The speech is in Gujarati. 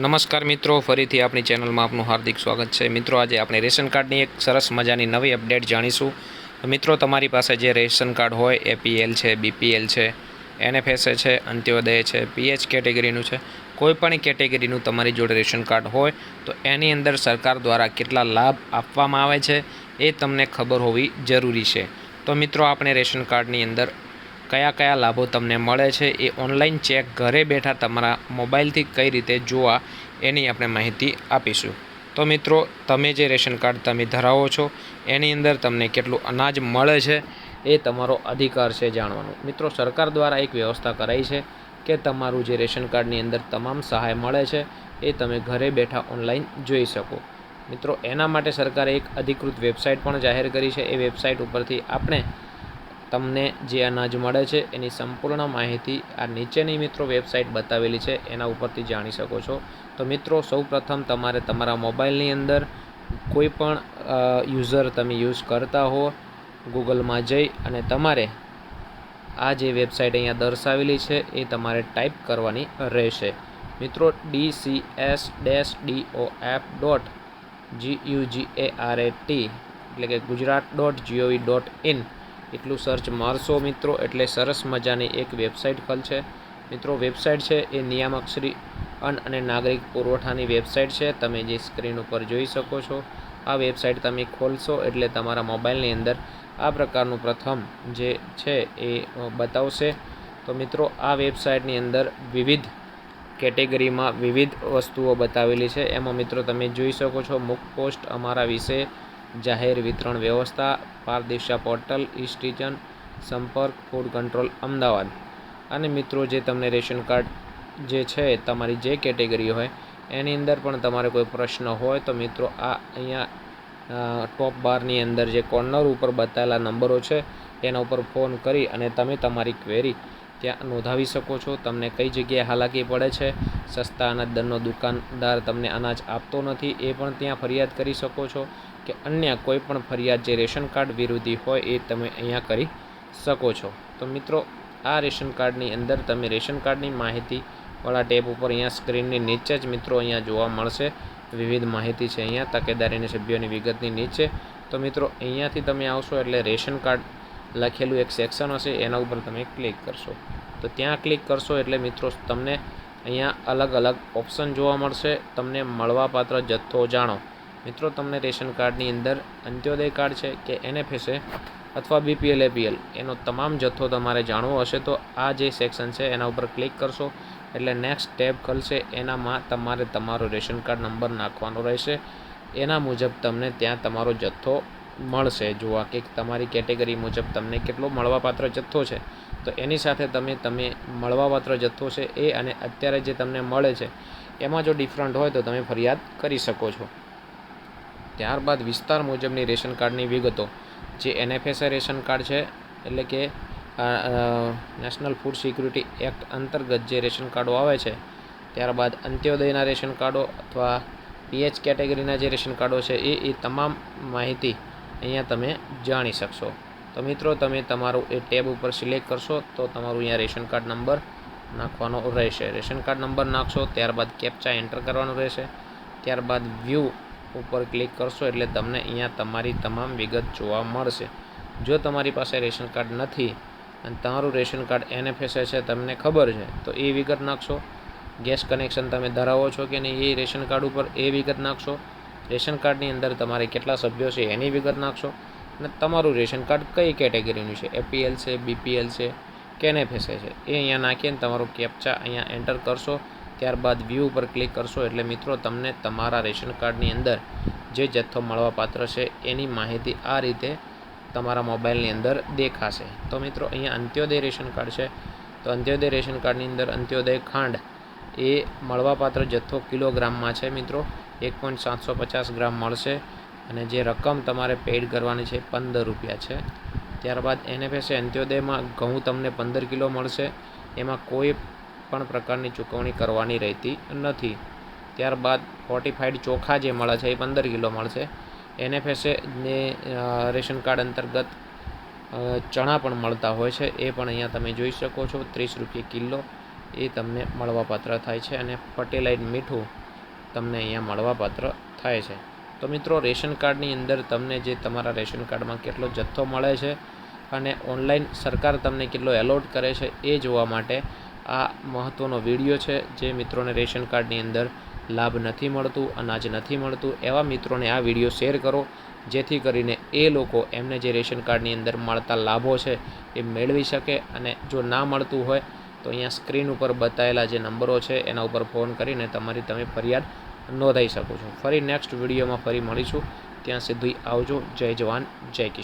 નમસ્કાર મિત્રો, ફરીથી આપણી ચેનલમાં આપનું હાર્દિક સ્વાગત છે. મિત્રો, આજે આપણે રેશન કાર્ડની એક સરસ મજાની નવી અપડેટ જાણીશું. મિત્રો, તમારી પાસે જે રેશન કાર્ડ હોય એપીએલ છે બીપીએલ છે એનએફએસએ છે, અંત્યોદય છે પીએચ કેટેગરીનું છે. કોઈ પણ કેટેગરીનું તમારી જોડે રેશન કાર્ડ હોય, તો એની અંદર સરકાર દ્વારા કેટલા લાભ આપવામાં આવે છે, એ તમને ખબર હોવી જરૂરી છે. તો મિત્રો, આપણે રેશન કાર્ડની અંદર કયા કયા લાભો તમને મળે છે એ ઓનલાઈન ચેક ઘરે બેઠા તમારા મોબાઈલથી કઈ રીતે જોવા એની આપણે માહિતી આપીશું. તો મિત્રો, તમે જે રેશન કાર્ડ તમે ધરાવો છો, એની અંદર તમને કેટલું અનાજ મળે છે એ તમારો અધિકાર છે જાણવાનો. મિત્રો, સરકાર દ્વારા એક વ્યવસ્થા કરાઈ છે કે તમારું જે રેશન કાર્ડની અંદર તમામ સહાય મળે છે એ તમે ઘરે બેઠા ઓનલાઈન જોઈ શકો. મિત્રો, એના માટે સરકારે એક અધિકૃત વેબસાઇટ પણ જાહેર કરી છે. એ વેબસાઇટ ઉપરથી આપણે તમને જે અનાજ મળે છે, એની સંપૂર્ણ માહિતી આ નીચેની મિત્રો વેબસાઇટ બતાવેલી છે, એના ઉપરથી જાણી શકો છો. તો મિત્રો, સૌપ્રથમ તમારે તમારા મોબાઈલની અંદર કોઈ પણ યુઝર તમે યુઝ કરતા હો, ગૂગલમાં જઈ અને તમારે આ જે વેબસાઇટ અહીંયા દર્શાવેલી છે, એ તમારે ટાઈપ કરવાની રહેશે. મિત્રો D C S dash D O F dot G U J A R A T એટલે કે Gujarat dot GOV dot in એટલું સર્ચ મારશો મિત્રો, એટલે સરસ મજાની એક વેબસાઇટ ખલશે મિત્રો વેબસાઇટ છે એ નિયામક શ્રી અન્ન અને નાગરિક પુરવઠાની વેબસાઇટ છે. તમે જે સ્ક્રીન ઉપર જોઈ શકો છો, આ વેબસાઇટ તમે ખોલશો એટલે તમારા મોબાઈલની અંદર આ પ્રકારનું પ્રથમ જે છે એ બતાવશે. તો મિત્રો, આ વેબસાઇટની અંદર વિવિધ કેટેગરીમાં વિવિધ વસ્તુઓ બતાવેલી છે. એમાં મિત્રો તમે જોઈ શકો છો મુક પોસ્ટ અમારા વિશે જાહેર વિતરણ વ્યવસ્થા પારદિશા પોર્ટલ, ઈ સંપર્ક, ફૂડ કંટ્રોલ, અમદાવાદ. અને મિત્રો, જે તમને રેશન કાર્ડ જે છે, તમારી જે કેટેગરી હોય, એની અંદર પણ તમારે કોઈ પ્રશ્ન હોય તો મિત્રો, આ અહીંયા ટોપ બારની અંદર જે કોર્નર ઉપર બતાવેલા નંબરો છે, એના ઉપર ફોન કરી અને તમે તમારી ક્વેરી ત્યાં નોંધાવી શકો છો? તમને કઈ જગ્યાએ હાલાકી પડે છે? સસ્તા અનાજ દરનો દુકાનદાર તમને અનાજ આપતો નથી, એ પણ ત્યાં ફરિયાદ કરી શકો છો? કે અન્ય કોઈ પણ ફરિયાદ જે રેશન કાર્ડ વિરોધી હોય, એ તમે અહીંયા કરી શકો છો. તો મિત્રો, આ રેશન કાર્ડની અંદર તમે રેશન કાર્ડની માહિતી વાળા ટેબ ઉપર અહીંયા સ્ક્રીનની નીચે જ મિત્રો અહીંયા જોવા મળશે. વિવિધ માહિતી છે અહીંયા, તકેદારીની સભ્યોની વિગતની નીચે. તો મિત્રો, અહીંયાથી તમે આવશો એટલે રેશન કાર્ડ લખેલું એક સેક્શન હશે, એના ઉપર તમે ક્લિક કરશો. તો ત્યાં ક્લિક કરશો એટલે મિત્રો તમને અહીંયા અલગ અલગ ઓપ્શન જોવા મળશે. તમને મળવાપાત્ર જથ્થો જાણો. મિત્રો, તમને રેશન કાર્ડની અંદર અંત્યોદય કાર્ડ છે કે એનએફએસએ અથવા બીપીએલ એપીએલ એનો તમામ જથ્થો તમારે જાણવો હશે તો આ જે સેક્શન છે એના ઉપર ક્લિક કરશો. એટલે નેક્સ્ટ ટેબ ખલશે. એનામાં તમારે તમારો રેશન કાર્ડ નંબર નાખવાનો રહેશે. એના મુજબ તમને ત્યાં તમારો જથ્થો મળશે. જોવા કે તમારી કેટેગરી મુજબ તમને કેટલો મળવાપાત્ર જથ્થો છે. તો એની સાથે તમે તમે મળવાપાત્ર જથ્થો છે એ અને અત્યારે જે તમને મળે છે, એમાં જો ડિફરન્ટ હોય તો તમે ફરિયાદ કરી શકો છો. ત્યારબાદ વિસ્તાર મુજબની રેશન કાર્ડની વિગતો. જે એનએફએસએ રેશન કાર્ડ છે, એટલે કે નેશનલ ફૂડ સિક્યુરિટી એક્ટ અંતર્ગત જે રેશન કાર્ડો આવે છે, ત્યારબાદ અંત્યોદયના રેશન કાર્ડો અથવા પીએચ કેટેગરીના જે રેશન કાર્ડો છે એ એ તમામ માહિતી અહીંયા તમે જાણી શકશો. તો મિત્રો, તમે તમારું એ ટેબ ઉપર સિલેક્ટ કરશો, તો તમારું અહીંયા રેશન કાર્ડ નંબર નાખવાનો રહેશે. રેશન કાર્ડ નંબર નાખશો, ત્યારબાદ કેપ્ચા એન્ટર કરવાનું રહેશે. ત્યારબાદ વ્યૂ ઉપર ક્લિક કરશો, એટલે તમને અહીંયા તમારી તમામ વિગત જોવા મળશે. જો તમારી પાસે રેશન કાર્ડ નથી અને તમારું રેશન કાર્ડ એનએફએસએ છે, તમને ખબર છે, તો એ વિગત નાખશો. ગેસ કનેક્શન તમે ધરાવો છો કે નહીં, એ રેશન કાર્ડ ઉપર એ વિગત નાખશો. રેશન કાર્ડની અંદર તમારે કેટલા સભ્યો છે એની વિગત નાખશો. અને તમારું રેશન કાર્ડ કઈ કેટેગરીનું છે? એપીએલ છે, બીપીએલ છે કે એનએફએસએ છે. એ અહીંયા નાખીને તમારું કેપ્ચા અહીંયા એન્ટર કરશો. ત્યારબાદ વ્યૂ ઉપર ક્લિક કરશો. એટલે મિત્રો, તમને તમારા રેશન કાર્ડની અંદર જે જથ્થો મળવાપાત્ર છે એની માહિતી આ રીતે તમારા મોબાઈલની અંદર દેખાશે. તો મિત્રો, અહીંયા અંત્યોદય રેશન કાર્ડ છે. તો અંત્યોદય રેશન કાર્ડની અંદર અંત્યોદય ખાંડ એ મળવાપાત્ર જથ્થો કિલોગ્રામમાં છે મિત્રો. એક પોઈન્ટ સાતસો પચાસ ગ્રામ મળશે અને જે રકમ તમારે પેઇડ કરવાની છે પંદર રૂપિયા છે. ત્યારબાદ એનએફએસએ અંત્યોદયમાં ઘઉં તમને પંદર કિલો મળશે. એમાં કોઈ પણ પ્રકારની ચૂકવણી કરવાની રહેતી નથી. ત્યારબાદ ફોર્ટિફાઈડ ચોખા જે મળે છે એ પંદર કિલો મળશે. એનએફએસએ ને રેશન કાર્ડ અંતર્ગત ચણા પણ મળતા હોય છે. એ પણ અહીંયા તમે જોઈ શકો છો. ત્રીસ રૂપિયા કિલો એ તમને મળવાપાત્ર થાય છે. અને ફર્ટિલાઇઝ મીઠું તમને અહીંયા મળવાપાત્ર થાય છે. તો મિત્રો, રેશન કાર્ડની અંદર તમને જે તમારા રેશન કાર્ડમાં કેટલો જથ્થો મળે છે અને ઓનલાઈન સરકાર તમને કેટલો એલોટ કરે છે એ જોવા માટે આ મહત્ત્વનો વીડિયો છે જે મિત્રોને રેશન કાર્ડની અંદર લાભ નથી મળતું, અનાજ નથી મળતું, એવા મિત્રોને આ વીડિયો શેર કરો. જેથી કરીને એ લોકો એમને જે રેશન કાર્ડની અંદર મળતા લાભો છે એ મેળવી શકે અને જો ના મળતું હોય તો અહીંયા સ્ક્રીન ઉપર બતાવેલા જે નંબરો છે, એના ઉપર ફોન કરીને તમારી તમે ફરિયાદ નોંધાઈ શકો છો. ફરી નેક્સ્ટ વિડીયોમાં ફરી મળીશું. ત્યાં સુધી આવજો. જય જવાન, જય કિશન